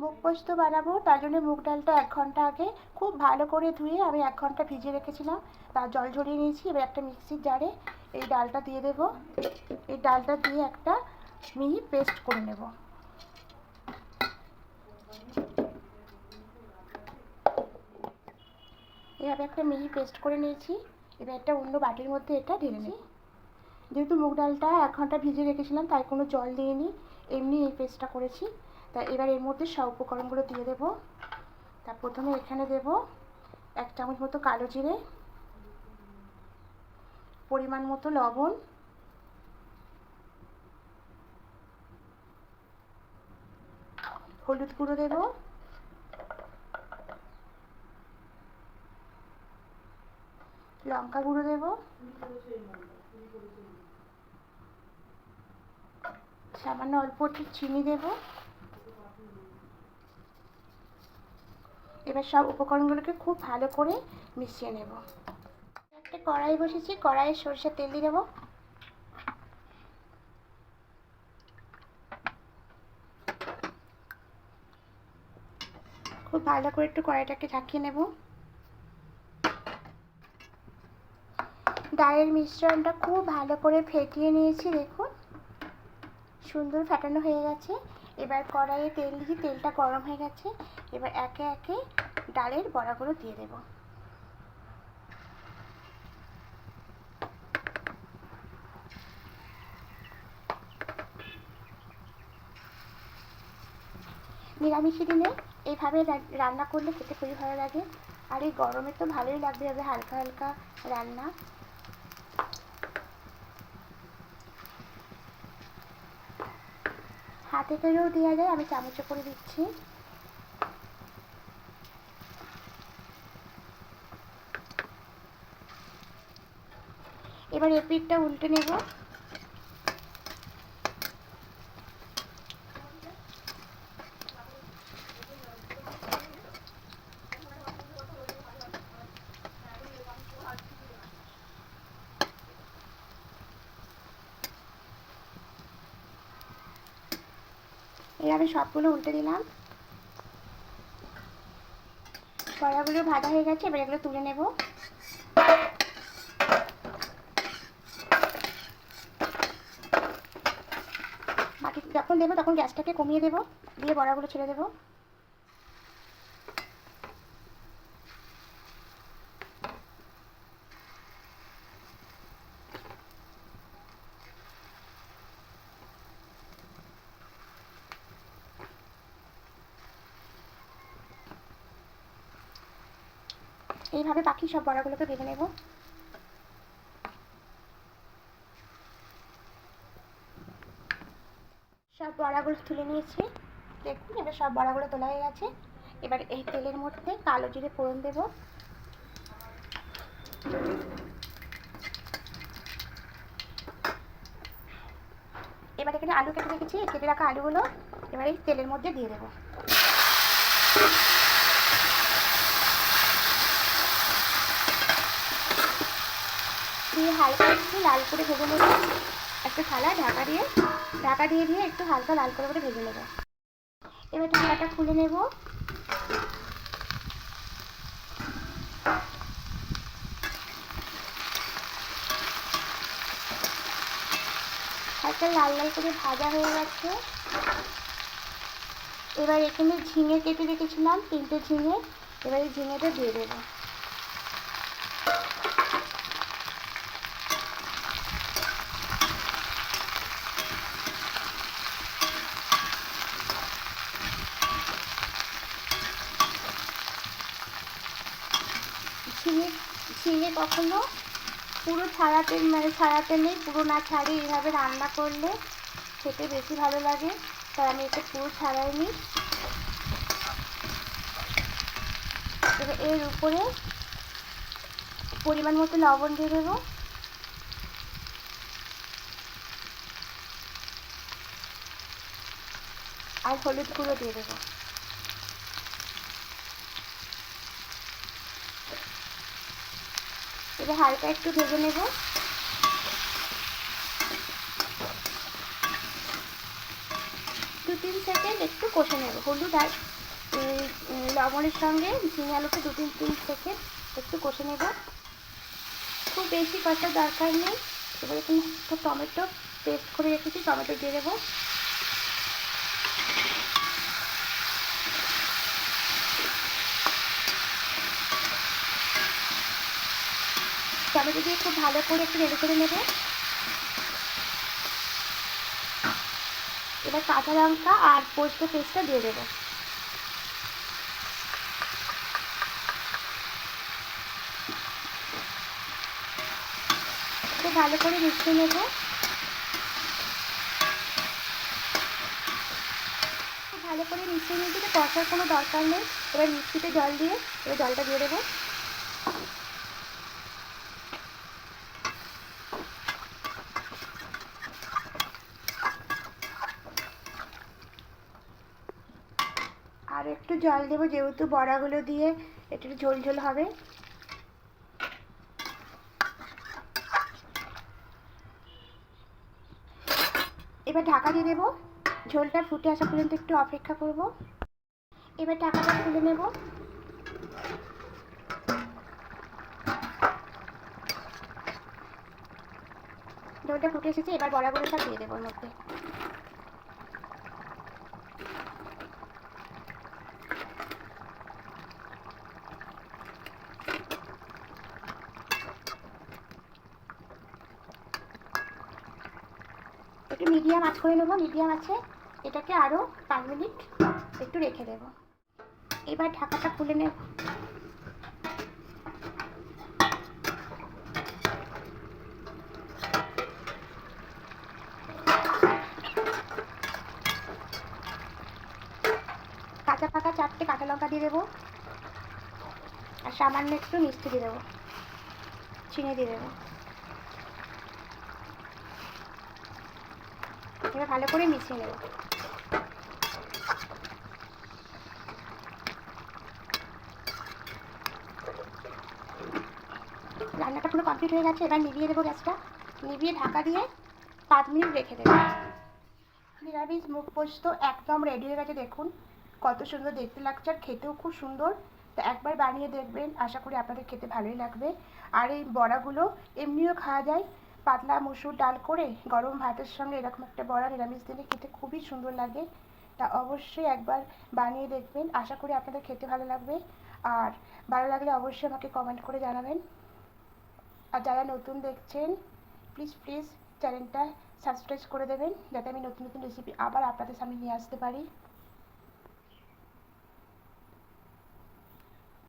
মুগ পোস্ত বানাবো, তার জন্য মুগ ডালটা এক ঘণ্টা আগে খুব ভালো করে ধুয়ে আমি এক ঘণ্টা ভিজিয়ে রেখেছিলাম। তার জল ঝরিয়ে নিয়েছি, এবার একটা মিক্সির জারে এই ডালটা দিয়ে দেবো। এই ডালটা দিয়ে একটা মিহি পেস্ট করে নেব। এভাবে একটা মিহি পেস্ট করে নিয়েছি, এবার একটা অন্য বাটির মধ্যে এটা ঢেলে নিই যেহেতু মুগ ডালটা এক ঘণ্টা ভিজিয়ে রেখেছিলাম, তাই কোনো জল দিইনি, এমনি এই পেস্টটা করেছি। তা এবার এর মধ্যে সব উপকরণগুলো দিয়ে দেবো। তা প্রথমে এখানে দেব এক চামচ মতো কালো জিরে, পরিমাণ মতো লবণ, হলুদ গুঁড়ো দেব, লঙ্কা গুঁড়ো দেব, সামান্য অল্প একটু চিনি দেব। এবার সব উপকরণগুলোকে খুব ভালো করে মিশিয়ে নেব। একটা কড়াই বসেছি, কড়াইয়ে সরষের তেল দিয়ে দেবো। খুব ভালো করে একটু কড়াইটাকে ঢাকিয়ে নেব। ডালের মিশ্রণটা খুব ভালো করে ফেটিয়ে নিয়েছি, দেখুন। সুন্দর ফাটানো হয়ে গেছে। এবার কড়াইয়ে তেল দিয়ে তেলটা গরম হয়ে গেছে, এবার একে একে ডালের বড়াগুলো দিয়ে দেব। নিরামিষি দিনে এইভাবে রান্না করলে খেতে খুবই ভালো লাগে, আর এই গরমে তো ভালোই লাগবে হবে হালকা হালকা রান্না। হাতে করেও দেওয়া যায় আমি চামচে করে দিচ্ছি। এবার এপিটটা উল্টে নেব। এইভাবে সবগুলো উল্টে দিলাম। কড়াগুলো ভাজা হয়ে গেছে, এবার এগুলো তুলে নেব। বাকি যখন দেবো তখন গ্যাসটাকে কমিয়ে দেবো, দিয়ে বড়াগুলো ছেড়ে দেবো। এইভাবে বাকি সব বড়াগুলোকে ভেজে নেব। সব বড়াগুলো তুলে নিয়েছি। দেখুন, এবার সব বড়াগুলো তোলা হয়ে গেছে। এবার এই তেলের মধ্যে কালো জিরে ফোড়ন দেব। এবার এখানে আলু কেটে রেখেছি, কেটে রাখা আলুগুলো এবার এই তেলের মধ্যে দিয়ে দেবো দিয়ে হালকা একটু লাল করে ভেজে নেব। একটা থালায় ঢাকা দিয়ে ঢাকা দিয়ে দিয়ে একটু হালকা লাল করে করে ভেজে নেব। এবার ঢাকাটা খুলে নেব। হালকা লাল লাল করে ভাজা হয়ে গেছে। এবার এখানে ঝিঙে কেটে রেখেছিলাম, তিনটে ঝিঙে। এবার ঝিঙেটা দিয়ে দেবো। ঝিঙে ঝিঙে কখনো পুরো ছাড়াতে মানে ছাড়াতে নেই, পুরো না ছাড়িয়ে এইভাবে রান্না করলে খেতে বেশি ভালো লাগে। তাই আমি এটা পুরো ছাড়াইনি। এবার এর উপরে পরিমাণ মতো লবণ দিয়ে দেবো। আর হলুদ গুঁড়ো দিয়ে দেবো। এবার হালকা একটু ভেজে নেব। দু তিন সেকেন্ড একটু কষে নেব। হলুদ আর লবণের সঙ্গে ঝিঙে আলুকে দু তিন তিন সেকেন্ড একটু কষে নেব। খুব বেশি কষার দরকার নেই। এবার একটু টমেটো পেস্ট করে রেখেছি, টমেটো দিয়ে দেবো। টমেটো দিয়ে খুব ভালো করে একটু নেড়ে করে নেবে। এবার কাঁচা লঙ্কা আর পোস্ত পেস্টটা দিয়ে দেবো। খুব ভালো করে মিশিয়ে নেব। ভালো করে মিশিয়ে নিয়ে দিলে কষার কোনো দরকার নেই, এবার মিক্সিতে জল দিয়ে এবার জলটা দিয়ে দেবো আর একটু জল দেবো, যেহেতু বড়াগুলো দিয়ে একটু ঝোল ঝোল হবে। এবার ঢাকা দিয়ে দেবো। ঝোলটা ফুটে আসা পর্যন্ত একটু অপেক্ষা করব। এবার ঢাকাটা খুলে নেব। ঝোলটা ফুটে এসেছে, এবার বড়াগুলো সব দিয়ে দেবো মধ্যে। একটু মিডিয়াম আঁচ করে নেব, মিডিয়াম আছে এটাকে আরও পাঁচ মিনিট একটু রেখে দেবো। এবার ঢাকাটা খুলে নেব। কাঁচা পাকা চারটে কাঁচা লঙ্কা দিয়ে দেবো। আর সামান্য একটু মিষ্টি দিয়ে দেবো। চিনি দিয়ে দেবো। এবার ভালো করে মিশিয়ে নেব। রান্নাটা পুরো কমপ্লিট হয়ে গেছে, এবার নিভিয়ে দেবো গ্যাসটা। নিভিয়ে ঢাকা দিয়ে পাঁচ মিনিট রেখে দেবো। নিরামিষ মুখ পোস্ত একদম রেডি হয়ে গেছে, দেখুন। কত সুন্দর দেখতে লাগছে আর খেতেও খুব সুন্দর। তো একবার বানিয়ে দেখবেন, আশা করি আপনাদের খেতে ভালোই লাগবে। আর এই বড়াগুলো এমনিও খাওয়া যায় পাতলা মসুর ডাল করে গরম ভাতের সঙ্গে এরকম একটা বড়া নিরামিষ দিনে খেতে খুবই সুন্দর লাগে। তা অবশ্যই একবার বানিয়ে দেখবেন। আশা করি আপনাদের খেতে ভালো লাগবে। আর ভালো লাগলে অবশ্যই আমাকে কমেন্ট করে জানাবেন। আর যারা নতুন দেখছেন প্লিজ প্লিজ চ্যানেলটা সাবস্ক্রাইব করে দেবেন। যাতে আমি নতুন নতুন রেসিপি আবার আপনাদের সামনে নিয়ে আসতে পারি।